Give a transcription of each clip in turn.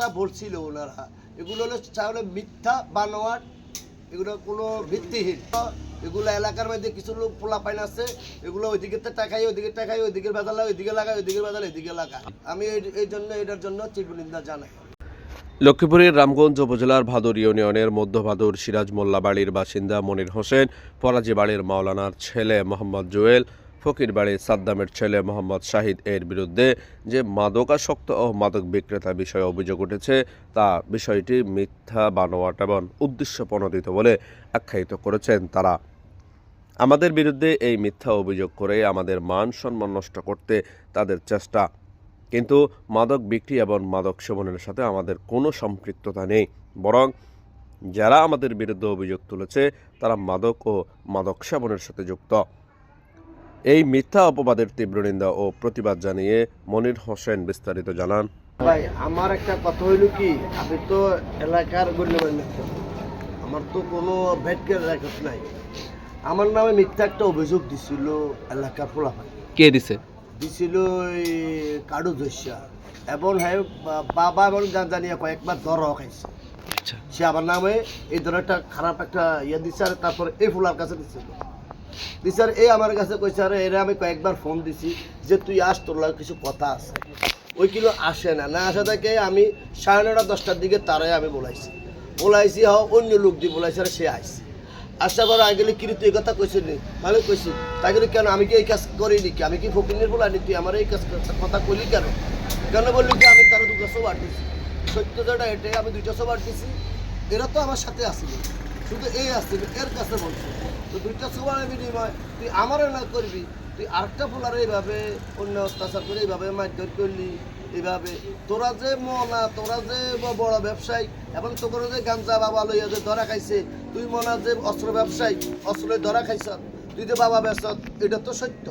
লোকটা বলছিল ওনারা। এগুলো হলো তাহলে মিথ্যা, বানোয়াট, এগুলো কোনো ভিত্তিহীন। এগুলো এলাকার মধ্যে কিছু লোক পোলা পাইন আছে, এগুলো ওইদিকে টাকাই ওইদিকে টাকাই, ওইদিকে বেদালা ওইদিকে লাগায়, ওইদিকে বেদালা এদিকে লাগায়। আমি এই- জন্য এটার জন্য তীব্র নিন্দা জানাই। লক্ষ্মীপুরের রামগঞ্জ উপজেলার ভাদুর ইউনিয়নের মধ্য ভাদুর সিরাজ মোল্লা বাড়ির বাসিন্দা মনির হোসেন পরাজি বাড়ির মাওলানার ছেলে মোহাম্মদ জুয়েল ফকির বাড়ির সাদ্দামের ছেলে মোহাম্মদ শাহিদ এর বিরুদ্ধে যে মাদকাসক্ত ও মাদক বিক্রেতা বিষয়ে অভিযোগ উঠেছে, তা বিষয়টি মিথ্যা, বানোয়াট এবং উদ্দেশ্য প্রণোদিত বলে আখ্যায়িত করেছেন তারা। আমাদের বিরুদ্ধে এই মিথ্যা অভিযোগ করে আমাদের মান সম্মান নষ্ট করতে তাদের চেষ্টা। কিন্তু মাদক বিক্রি এবং মাদক সেবনের সাথে আমাদের কোনো সম্পৃক্ততা নেই। বরং যারা আমাদের বিরুদ্ধে অভিযোগ তুলেছে, তারা মাদক ও মাদক সেবনের সাথে যুক্ত। এই মিথ্যা অপবাদের তীব্র নিন্দা ও প্রতিবাদ জানিয়ে মনির হোসেন বিস্তারিত জানান। ভাই আমার একটা কথা হইল কি আমি তো এলাকার গণ্যমান্য আমার তো কোনো ভেটকের রেকর্ড নাই। আমার নামে মিথ্যা একটা অভিযোগ দিছিল এলাকার ফোলাফাই কে দিছে? দিছিল ওই কাডু দস্যা এবং হ্যাঁ বাবা এবং গাঁজা নিয়ে কয়েকবার দর খাইছে। আচ্ছা। সে আমার নামে এই ধরনের একটা খারাপ একটা ইয়ে দিছে আর তারপরে এই ফুলার কাছে দিছিল। দিছে আর এই আমার কাছে কইছে, আরে, এরা আমি কয়েকবার ফোন দিছি যে তুই আস, তোর লাগে কিছু কথা আছে। ওই কিলো আসে না। না আসা থেকে আমি সাড়ে নটা দশটার দিকে তারাই আমি বলাইছি। বলাইছি হ অন্য লোক দিয়ে বলাইছি, আর সে আইছে। আসার পর আগে গেলে কিরে তুই কথা কইছিস নি? ভালো কইছি তাই কেন, আমি কি এই কাজ করিনি কি? আমি কি ফকিনের বলানি তুই আমার এই কাজ কথা কইলি কেন? কেন বললি কি আমি তার দুটো সব আটকেছি সত্যতাটা এটাই আমি দুইটা সব আটকেছি এরা তো আমার সাথে আসছিল শুধু এই আসছিল এর কাছে বলছে। দুইটা সবার বিনিময় তুই আমারও না করবি, তুই আরেকটা ফুলার এইভাবে অন্য অত্যাচার করে এইভাবে মারধর করলি, এইভাবে। তোরা যে মনা, তোরা যে বড় ব্যবসায়ী, এবং তোর যে গাঞ্জা বাবা লইয়া যে ধরা খাইছে, তুই মনা যে অস্ত্র ব্যবসায়ী, অস্ত্র ধরা খাইছ তুই যে বাবা বেচত এটা তো সত্য।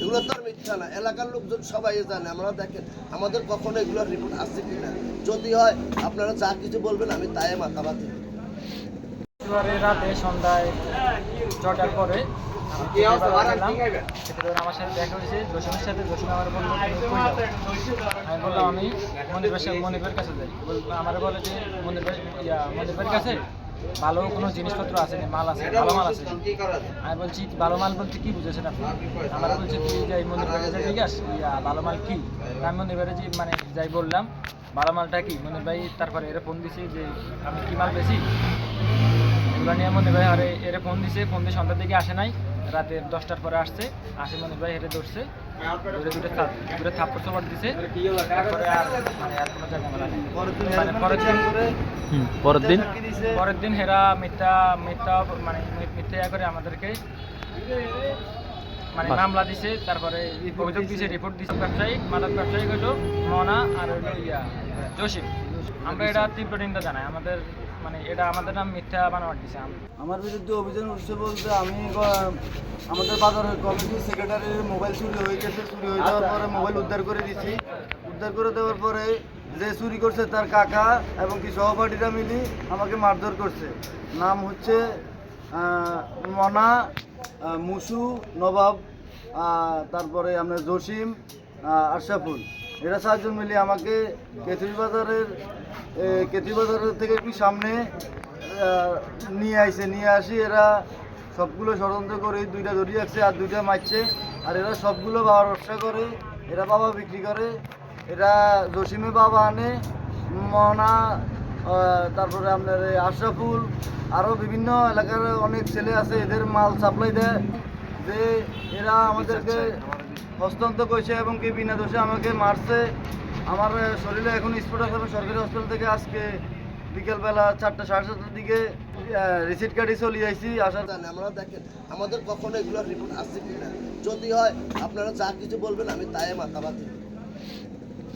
এগুলো তো আর মিথ্যা না। এলাকার লোকজন সবাই জানে, আমরা দেখেন, আমাদের কখনো এগুলোর রিপোর্ট আসছে কিনা। যদি হয়, আপনারা যা কিছু বলবেন, আমি তাই মাথা বাতি রাতে সন্ধ্যায় ছটার পরে আমার সাথে দেখা হয়েছে জসিমের সাথে জসিম আমার বলল? আমি বললাম আমি সাথে কাছে যাই। আমার বলে যে ইয়া কাছে ভালো কোনো জিনিসপত্র আছে মাল আছে ভালো মাল আছে আমি বলছি ভালো মাল বলতে কি বুঝেছেন আপনি? আমার বলছে তুই যাই মনির বাড়ি যাই জিজ্ঞাস ইয়া ভালো মাল কি? আমি মনির বাড়ি যে মানে যাই বললাম ভালো মালটা কি? মনির ভাই তারপরে এরা ফোন দিছে যে আমি কি মাল বেশি এগুলো নিয়ে মনে ভাই আরে এরে ফোন দিছে ফোন দিয়ে সন্ধ্যার দিকে আসে নাই রাতে দশটার পরে আসছে আসে মনে ভাই হেরে ধরছে ধরে দুটো থাপ দুটো থাপ্পড় চাপড় দিছে তারপরে আর মানে আর কোনো জায়গা নেই। মানে পরের দিন পরের দিন? পরের দিন হেরা মিথ্যা মিথ্যা মানে মিথ্যা করে আমাদেরকে মানে মামলা দিছে তারপরে অভিযোগ দিছে রিপোর্ট দিছে ব্যবসায়ী মাদক ব্যবসায়ী হলো মনা আর হলো ইয়া জসিম। আমরা এটা তীব্র নিন্দা জানাই আমাদের মানে এটা আমাদের নাম মিথ্যা বানাবার দিছে আমার বিরুদ্ধে অভিযান উঠছে বলতে আমি আমাদের বাজারের কমিটির সেক্রেটারির মোবাইল চুরি হয়ে গেছে চুরি হয়ে যাওয়ার পরে মোবাইল উদ্ধার করে দিছি। উদ্ধার করে দেওয়ার পরে যে চুরি করছে তার কাকা এবং কি সহপাঠীরা মিলি আমাকে মারধর করছে। নাম হচ্ছে মনা মুসু নবাব তারপরে আপনার জসিম আহ, আশরাফুল। এরা চারজন মিলে আমাকে কেথুরি বাজারের এ, কেথুরি বাজারের থেকে একটু সামনে নিয়ে আইছে। নিয়ে আসি এরা সবগুলো ষড়যন্ত্র করে দুইটা ধরি রাখছে আর দুইটা মারছে। আর এরা সবগুলো বাবার ব্যবসা করে এরা বাবা বিক্রি করে। এরা জসিমে বাবা আনে মনা তারপরে আপনার আশরাফুল আরও বিভিন্ন এলাকার অনেক ছেলে আছে এদের মাল সাপ্লাই দেয়। যে এরা আমাদেরকে হস্তান্তর করছে এবং কি বিনা দোষে আমাকে মারছে। আমার শরীরে এখন স্পট আমি সরকারি হসপিটাল থেকে আজকে বিকেলবেলা চারটা সাড়ে চারটার দিকে রিসিট কার্ডে চলে যাইছি, আসার আমরা দেখেন, আমাদের কখনো এগুলোর রিপোর্ট আসছে কিনা যদি হয়, আপনারা যা কিছু বলবেন, আমি তাই মাথা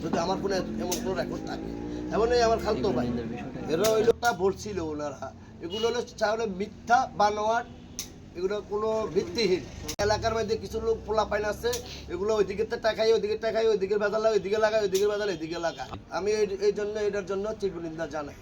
যদি আমার কোনো এমন কোনো রেকর্ড থাকে। এমন আমার খালতো ভাই। এরা ওই লোকটা বলছিল ওনারা। এগুলো হলো মিথ্যা, বানোয়াট এগুলো কোনো ভিত্তিহীন। এলাকার মধ্যে কিছু লোক পোলা পাইন আছে, এগুলো ওইদিকে টাকাই ওইদিকে টাকাই ওইদিকে লাগে ওইদিকে লাগায়, ওইদিকে বেদালা এদিকে লাগায়। আমি এই জন্য, এটার জন্য তীব্র নিন্দা জানাই।